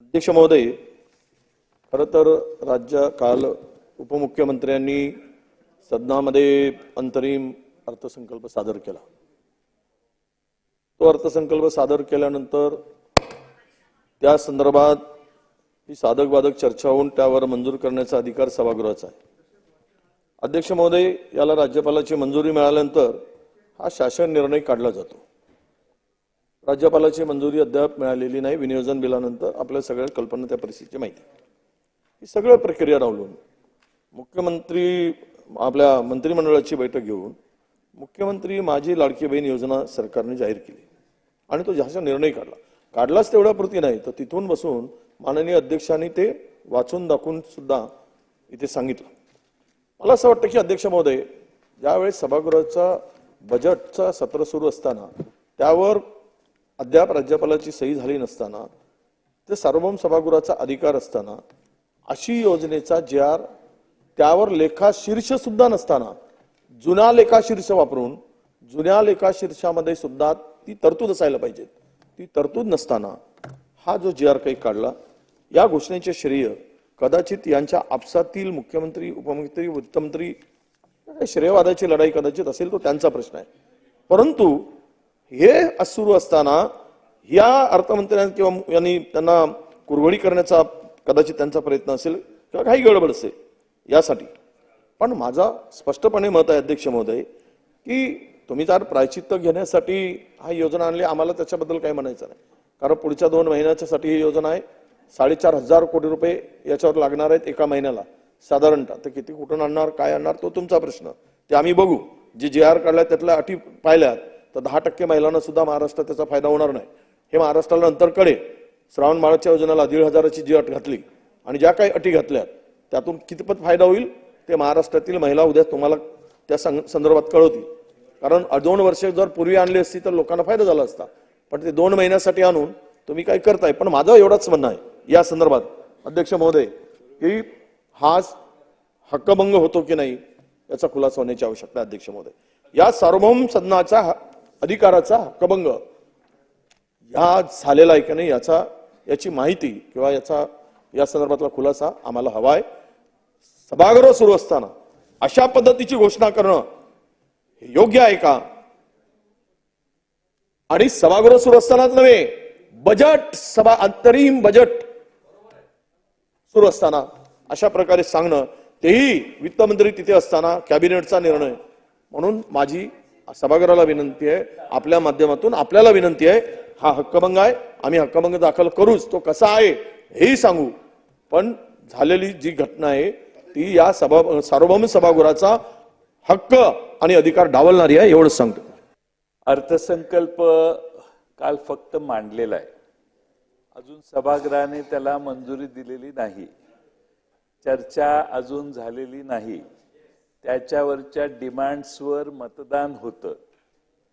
अध्यक्ष महोदय खरं तर राज्य काल उपमुख्यमंत्र्यांनी सदनामध्ये अंतरिम अर्थसंकल्प सादर केला. तो अर्थसंकल्प सादर केल्यानंतर त्या संदर्भात ही साधक बाधक चर्चा होऊन त्यावर मंजूर करण्याचा अधिकार सभागृहाचा आहे. अध्यक्ष महोदय याला राज्यपालाची मंजुरी मिळाल्यानंतर हा शासन निर्णय काढला जातो. राज्यपालाची मंजुरी अद्याप मिळालेली नाही. विनियोजन बिलानंतर आपल्या सगळ्या कल्पना त्या परिस्थितीची माहिती. ही सगळं प्रक्रिया रावलून मुख्यमंत्री आपल्या मंत्रिमंडळाची बैठक घेऊन मुख्यमंत्री माझी लाडकी बहीण योजना सरकारने जाहीर केली. आणि तो जास्त निर्णय काढला. काढलाच तेवढ्यापुरती नाही तर तिथून बसून माननीय अध्यक्षांनी ते वाचून दाखवून सुद्धा इथे सांगितलं. मला असं वाटतं की अध्यक्ष महोदय ज्यावेळेस सभागृहाचा बजेटचा सत्र सुरू असताना त्यावर अद्याप राज्यपालाची सही झाली नसताना ते सार्वभौम सभागृहाचा अधिकार असताना अशी योजनेचा जे आर त्यावर लेखाशीर्ष सुद्धा नसताना जुना लेखाशीर्ष वापरून जुन्या लेखाशीर्षामध्ये सुद्धा ती तरतूद असायला पाहिजे. ती तरतूद नसताना हा जो जे आर काही काढला या घोषणेचे श्रेय कदाचित यांच्या आपसातील मुख्यमंत्री उपमुख्यमंत्री वित्तमंत्री श्रेयवादाची लढाई कदाचित असेल तो त्यांचा प्रश्न आहे. परंतु हे सुरू असताना या अर्थमंत्र्यांना किंवा यांनी त्यांना कुरघोडी करण्याचा कदाचित त्यांचा प्रयत्न असेल किंवा काही गडबड असेल यासाठी. पण माझा स्पष्टपणे मत आहे अध्यक्ष महोदय की तुम्ही जर प्रायचित्त घेण्यासाठी हा योजना आणली आम्हाला त्याच्याबद्दल काही म्हणायचं नाही. कारण पुढच्या दोन महिन्याच्यासाठी ही योजना आहे. साडेचार हजार कोटी रुपये याच्यावर लागणार आहेत एका महिन्याला. साधारणतः तर किती कुठून आणणार काय आणणार तो तुमचा प्रश्न. ते आम्ही बघू. जे जे आर काढलाय त्यातल्या अटी पाहिल्यात तर दहा टक्के महिलांना सुद्धा महाराष्ट्रात त्याचा फायदा होणार नाही. हे महाराष्ट्राला नंतर कळेल. श्रावण बाळाच्या योजनेला दीड हजाराची जी अट घातली आणि ज्या काही अटी घातल्यात त्यातून कितपत फायदा होईल ते महाराष्ट्रातील महिला उद्या तुम्हाला त्या सं- संदर्भात कळवतील. कारण दोन वर्ष जर पूर्वी आणली असती तर लोकांना फायदा झाला असता. पण ते दोन महिन्यासाठी आणून तुम्ही काय करताय. पण माझं एवढंच म्हणणं आहे या संदर्भात. अध्यक्ष महोदय की हा हक्कभंग होतो की नाही याचा खुलासा होण्याची आवश्यकता अध्यक्ष महोदय. या सार्वभौम सदनाचा अधिकाराचा हक्कभंग या झालेला आहे की नाही याचा याची माहिती किंवा याचा या संदर्भातला खुलासा आम्हाला हवा आहे सभागृह सुरू असताना अशा पद्धतीची घोषणा करणं हे योग्य आहे का? आणि सभागृह सुरू असतानाच नव्हे बजेट सभा अंतरिम बजेट सुरू असताना अशा प्रकारे सांगणं तेही वित्तमंत्री तिथे असताना कॅबिनेटचा निर्णय. म्हणून माझी सभागृहाला विनंती आहे आपल्या माध्यमातून आपल्याला विनंती आहे हा हक्कभंग आहे आम्ही हक्कभंग दाखल करूच तो कसा आहे हेही सांगू. पण झालेली जी घटना आहे ती या सभा सार्वभौम सभागृहाचा हक्क आणि अधिकार डावलणारी आहे एवढंच सांगतो. अर्थसंकल्प काल फक्त मांडलेला आहे. अजून सभागृहाने त्याला मंजुरी दिलेली नाही. चर्चा अजून झालेली नाही. त्याच्यावरच्या डिमांड्सवर मतदान होतं.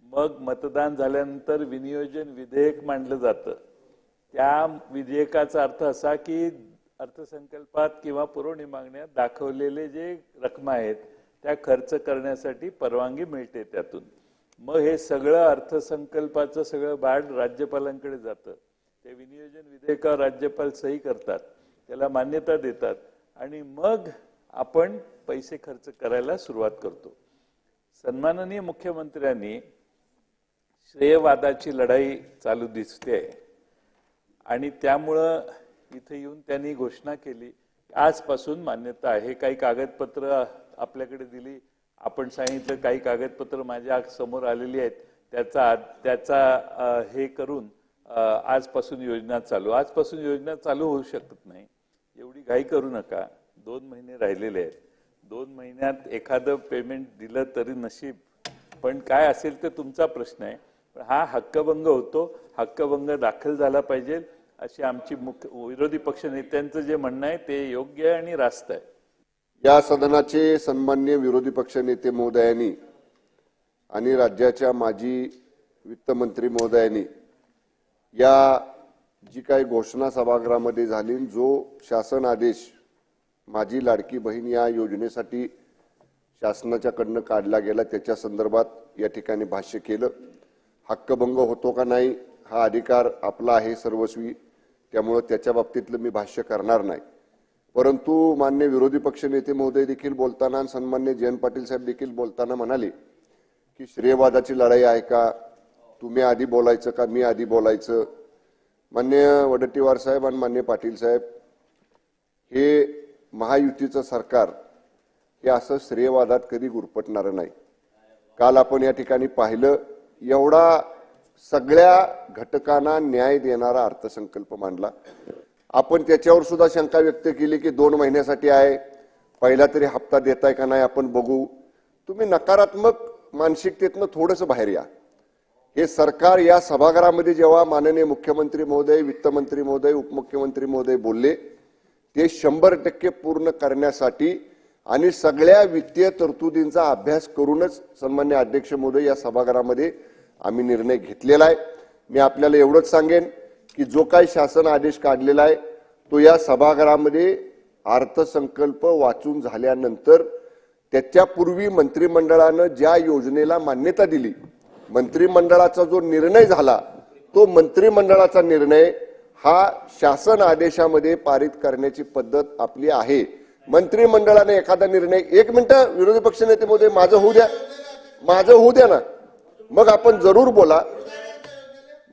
मग मतदान झाल्यानंतर विनियोजन विधेयक मांडलं जातं. त्या विधेयकाचा अर्थ असा की अर्थसंकल्पात किंवा पुरवणी मागण्यात दाखवलेले जे रकमा आहेत त्या खर्च करण्यासाठी परवानगी मिळते त्यातून. मग हे सगळं अर्थसंकल्पाचं सगळं बाड राज्यपालांकडे जातं. ते विनियोजन विधेयकावर राज्यपाल सही करतात. त्याला मान्यता देतात. आणि मग आपण पैसे खर्च करायला सुरुवात करतो. सन्माननीय मुख्यमंत्र्यांनी श्रेयवादाची लढाई चालू दिसते. आणि त्यामुळं इथे येऊन त्यांनी घोषणा केली. आजपासून मान्यता आहे. काही कागदपत्र आपल्याकडे दिली. आपण सांगितलं काही कागदपत्र माझ्यासमोर आलेली आहेत. त्याचा त्याचा हे करून आजपासून योजना चालू. आजपासून योजना चालू होऊ शकत नाही. एवढी घाई करू नका. दोन महिने राहिलेले आहेत. दोन महिन्यात एखादं पेमेंट दिलं तरी नशीब. पण काय असेल ते तुमचा प्रश्न आहे. पण हा हक्कभंग होतो. हक्कभंग दाखल झाला पाहिजे अशी आमची मुख्य विरोधी पक्ष नेत्यांचं जे म्हणणं आहे ते योग्य आहे आणि रास्त आहे. या सदनाचे सन्मान्य विरोधी पक्ष नेते महोदयांनी आणि राज्याच्या माजी वित्तमंत्री महोदयांनी या जी काही घोषणा सभागृहामध्ये झाली जो शासन आदेश माझी लाडकी बहीण या योजनेसाठी शासनाच्याकडनं काढला गेला. त्याच्या संदर्भात या ठिकाणी भाष्य केलं. हक्कभंग होतो का नाही हा अधिकार आपला आहे सर्वस्वी. त्यामुळं त्याच्या बाबतीतलं मी भाष्य करणार नाही. परंतु मान्य विरोधी पक्षनेते महोदय देखील बोलताना आणि सन्मान्य जयंत पाटील साहेब देखील बोलताना म्हणाले की श्रेयवादाची लढाई आहे का? तुम्ही आधी बोलायचं का? मी आधी बोलायचं? मान्य वडट्टीवार साहेब आणि मान्य पाटील साहेब हे महायुतीचं सरकार हे असं श्रेयवादात कधी गुरपटणारं नाही. काल आपण या ठिकाणी पाहिलं एवढा सगळ्या घटकांना न्याय देणारा अर्थसंकल्प मांडला. आपण त्याच्यावर सुद्धा शंका व्यक्त केली की दोन महिन्यासाठी आहे पहिला तरी हप्ता देताय का नाही आपण बघू. तुम्ही नकारात्मक मानसिकतेतनं थोडंसं बाहेर या. हे सरकार या सभागृहामध्ये जेव्हा माननीय मुख्यमंत्री महोदय वित्तमंत्री महोदय उपमुख्यमंत्री महोदय बोलले ते शंभर टक्के पूर्ण करण्यासाठी आणि सगळ्या वित्तीय तरतुदींचा अभ्यास करूनच सन्मान्य अध्यक्ष महोदय या सभागृहामध्ये आम्ही निर्णय घेतलेला आहे. मी आपल्याला एवढंच सांगेन की जो काही शासन आदेश काढलेला आहे तो या सभागृहामध्ये अर्थसंकल्प वाचून झाल्यानंतर त्याच्यापूर्वी मंत्रिमंडळानं ज्या योजनेला मान्यता दिली मंत्रिमंडळाचा जो निर्णय झाला तो मंत्रिमंडळाचा निर्णय हा शासन आदेशामध्ये पारित करण्याची पद्धत आपली आहे. मंत्रिमंडळाने एखादा निर्णय एक मिनिटं विरोधी पक्षनेते मोदी माझं होऊ द्या. माझं होऊ द्या ना. मग आपण जरूर बोला.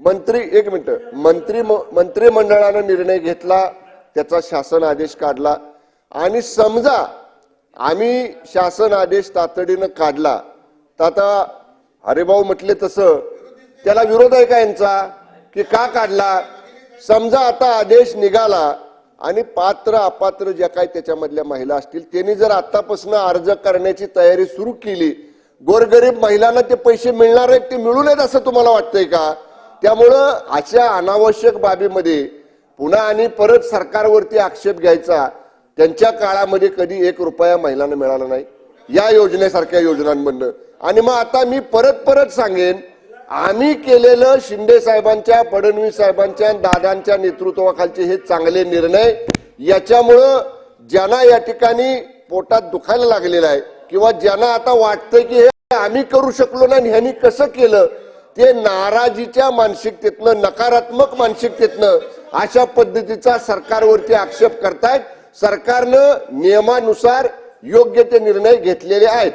मंत्री एक मिनिट. मंत्री मंत्रिमंडळानं निर्णय घेतला त्याचा शासन आदेश काढला. आणि समजा आम्ही शासन आदेश तातडीनं काढला तर आता हरिभाऊ म्हटले तसं त्याला विरोध आहे का यांचा? की का काढला? समजा आता आदेश निघाला आणि पात्र अपात्र ज्या काही त्याच्यामधल्या महिला असतील त्यांनी जर आतापासून अर्ज करण्याची तयारी सुरू केली गोरगरीब महिलांना ते पैसे मिळणार आहेत ते मिळू नयेत असं तुम्हाला वाटतंय का? त्यामुळं अशा अनावश्यक बाबीमध्ये पुन्हा आणि परत सरकारवरती आक्षेप घ्यायचा. त्यांच्या काळामध्ये कधी एक रुपया महिलांना मिळाला नाही. या योजनेसारख्या योजनांमधनं. आणि मग आता मी परत परत सांगेन आम्ही केलेलं शिंदे साहेबांच्या फडणवीस साहेबांच्या दादांच्या नेतृत्वाखालचे हे चांगले निर्णय याच्यामुळं ज्यांना या ठिकाणी पोटात दुखायला लागलेलं आहे किंवा ज्यांना आता वाटतंय की हे आम्ही करू शकलो नाही आणि ह्यांनी कसं केलं ते नाराजीच्या मानसिकतेतनं नकारात्मक मानसिकतेतनं अशा पद्धतीचा सरकारवरती आक्षेप करतायत. सरकारनं नियमानुसार योग्य ते निर्णय घेतलेले आहेत.